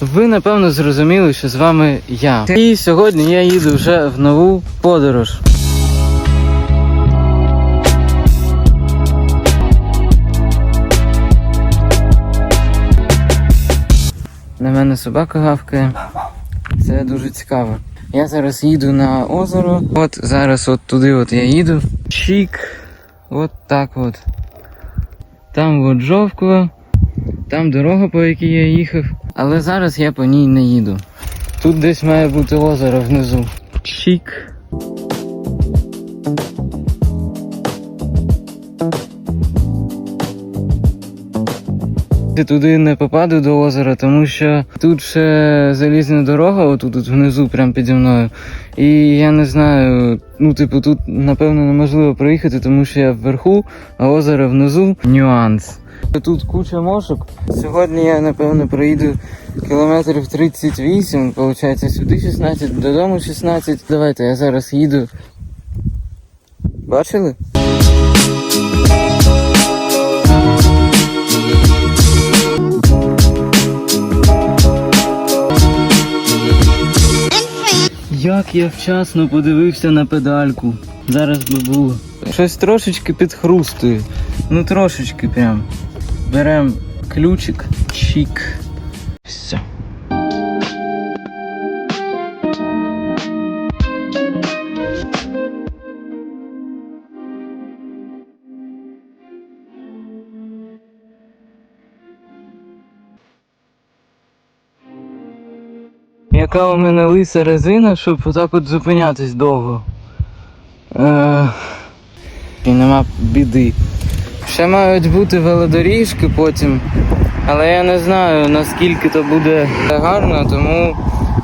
ви напевно зрозуміли, що з вами я. І сьогодні я їду вже в нову подорож. На мене собака гавкає. Це дуже цікаво. Я зараз їду на озеро. От зараз от туди от я їду. Чік. От так от. Там от жовква. Там дорога, по якій я їхав. Але зараз я по ній не їду. Тут десь має бути озеро внизу. Чік. Я туди не попаду до озера, тому що тут ще залізна дорога, отут тут внизу, прямо піді мною. І я не знаю, ну, типу, тут напевно неможливо проїхати, тому що я вверху, а озеро внизу. Нюанс. Тут куча мошок. Сьогодні я, напевно, проїду кілометрів 38, виходить, сюди 16, додому 16. Давайте я зараз їду. Бачили? Як я вчасно подивився на педальку. Зараз би було. Щось трошечки підхрустує. Ну трошечки прям. Беремо ключик, чик. Все. Яка у мене лиса резина, щоб отак от зупинятись довго. Е... І нема біди. Ще мають бути велодоріжки потім, але я не знаю наскільки то буде гарно, тому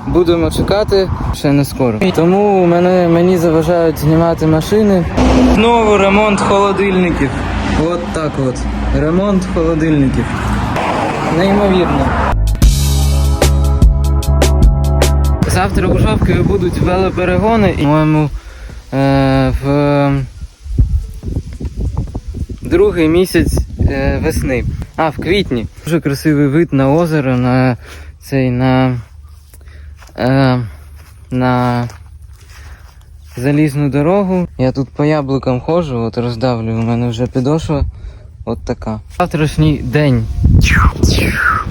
будемо чекати ще не скоро. Тому мене, мені заважають знімати машини. Знову ремонт холодильників. От так от. Ремонт холодильників. Неймовірно. Завтра у Жовкові будуть велоперегони, по-моєму, е, в другий місяць е, весни. А, в квітні. Дуже красивий вид на озеро, на цей на, е, на залізну дорогу. Я тут по яблукам ходжу, от роздавлю, у мене вже підошва. От така. Завтрашній день.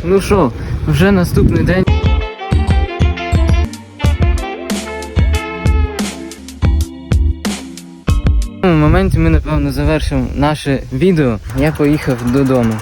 Ну що, вже наступний день. Цьому моменті ми напевно завершимо наше відео. Я поїхав додому.